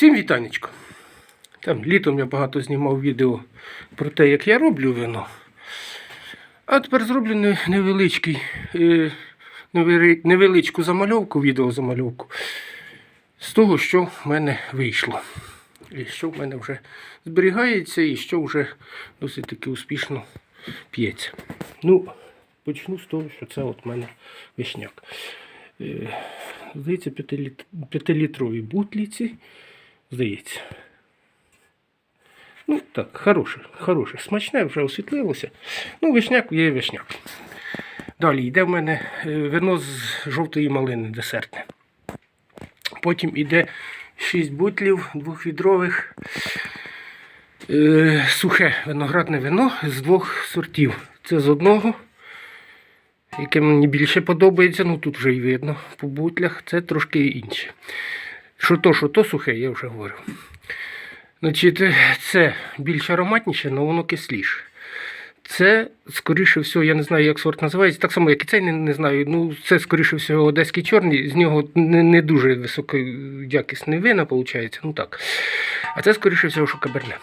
Всім вітанечко. Там літом я багато знімав відео про те, як я роблю вино. А тепер зроблю не- невеличкий, е, невеличку замальовку, відеозамальовку з того, що в мене вийшло. І що в мене вже зберігається, і що вже досить таки успішно п'ється. Ну, почну з того, що це от в мене вишняк. Е, Здається, п'ятиліт- п'ятилітрові бутліці. Здається. Ну, так, хороше, хороше. Смачне, вже освітлилося. Ну, вишняк є вишняк. Далі йде в мене е, вино з жовтої малини десертне. Потім йде 6 бутлів двохвідрових. Е, сухе виноградне вино з двох сортів. Це з одного, яке мені більше подобається, ну тут вже й видно по бутлях, це трошки інше. Що то, що то сухе, я вже говорив. Значить, це більш ароматніше, але воно кисліше. Це, скоріше всього, я не знаю, як сорт називається, так само, як і цей, не, не знаю. Ну, це, скоріше всього, одеський чорний, з нього не, не дуже високоякісний вина, виходить. Ну так. А це, скоріше всього, що каберне.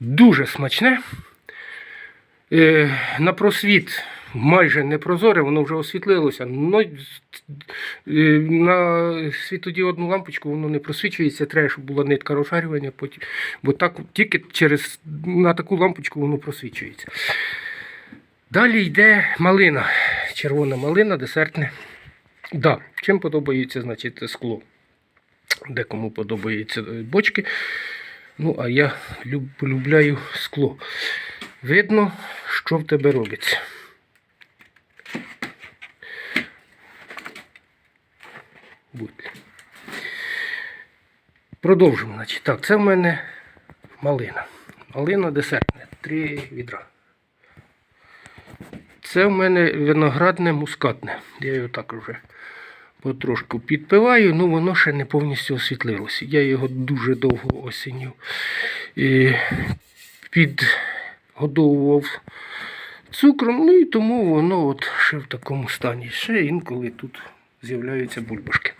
Дуже смачне. Е, на просвіт майже не прозоре, воно вже освітлилося. Но, е, на світодіодну лампочку воно не просвічується, треба, щоб була нитка розшарювання, потім, бо так тільки через на таку лампочку воно просвічується. Далі йде малина, червона малина, десертне. Да, чим подобається значить, скло. Декому подобаються е, бочки. Ну, а я люб, полюбляю скло. Видно, що в тебе робиться. Будь. Продовжимо. Значить. Так, це в мене малина. Малина десертне. Три відра. Це в мене виноградне мускатне. Я його так вже потрошку підпиваю, ну воно ще не повністю освітлилося. Я його дуже довго осінню і підгодовував цукром, ну і тому воно от ще в такому стані. Ще інколи тут з'являються бульбашки.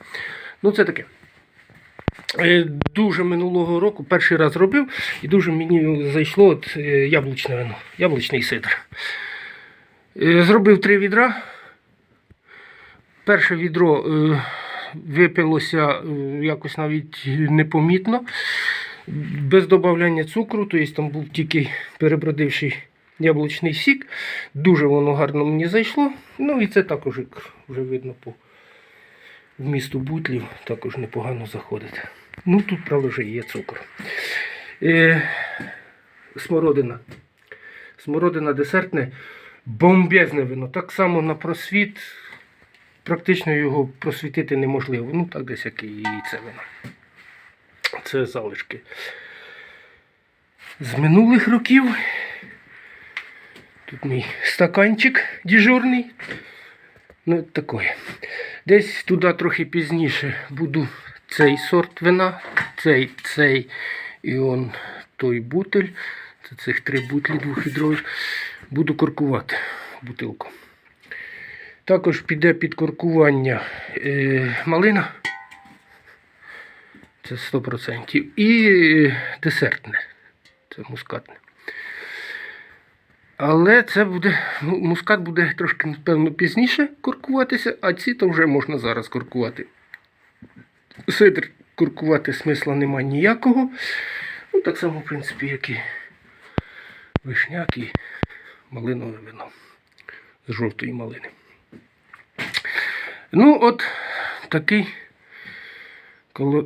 Ну, це таке. Е, Дуже минулого року перший раз робив, і дуже мені зайшло от, е, яблучне вино, яблучний сидр. Е, Зробив три відра. Перше відро випилося якось навіть непомітно, без додавання цукру, тобто там був тільки перебродивший яблучний сік. Дуже воно гарно мені зайшло. Ну і це також, вже видно по вмісту бутлів, також непогано заходить. Ну тут, правда, вже є цукор. Е, смородина. Смородина десертне, бомбезне вино. Так само на просвіт. Практично його просвітити неможливо. Ну, так десь як і це вино. Це залишки. З минулих років. Тут мій стаканчик дежурний. Ну, таке. Десь туди трохи пізніше буду цей сорт вина, цей, цей і он той бутель. Це цих три бутлі двохвідрових. Буду коркувати бутилку. Також піде під коркування е, малина. Це 100%. І е, десертне. Це мускатне. Але це буде, ну, мускат буде трошки, напевно, пізніше коркуватися, а ці то вже можна зараз коркувати. Сидр коркувати смисла немає ніякого. Ну, так само, в принципі, як і вишняк і малинове вино з жовтої малини. Ну, от такий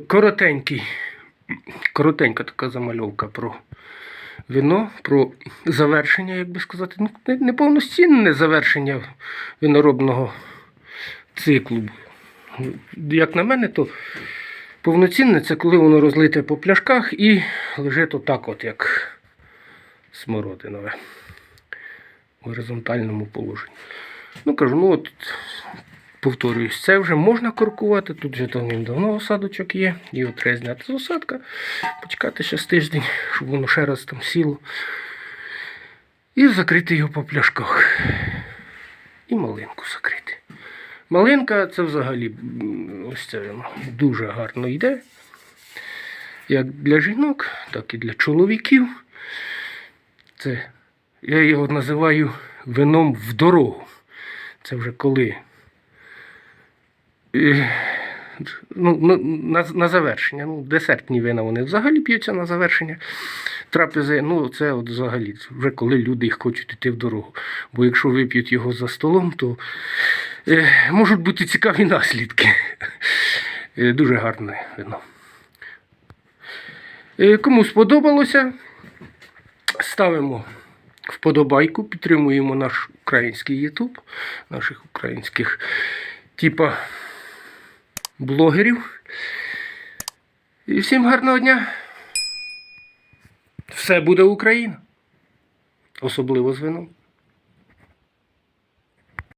коротенький, коротенька така замальовка про вино, про завершення, як би сказати, ну, не- не повноцінне завершення виноробного циклу. Як на мене, то повноцінне це коли воно розлите по пляшках і лежить отак, от, як смородинове в горизонтальному положенні. Ну, кажу, ну от повторююсь, це вже можна коркувати. Тут вже давно осадочок є. І от зняти з осадка, почекати ще з тиждень, щоб воно ще раз там сіло. І закрити його по пляшках. І малинку закрити. Малинка це взагалі ось це дуже гарно йде. як для жінок, так і для чоловіків. Це я його називаю вином в дорогу. Це вже коли. Ну, на, на завершення. Ну, десертні вина вони взагалі п'ються на завершення трапези. Ну, це от взагалі вже коли люди їх хочуть йти в дорогу. Бо якщо вип'ють його за столом, то е, можуть бути цікаві наслідки. Е, дуже гарне вино. Е, кому сподобалося, ставимо вподобайку, підтримуємо наш український Ютуб, наших українських типа блогерів. І всім гарного дня! Все буде Україна. Особливо з вином.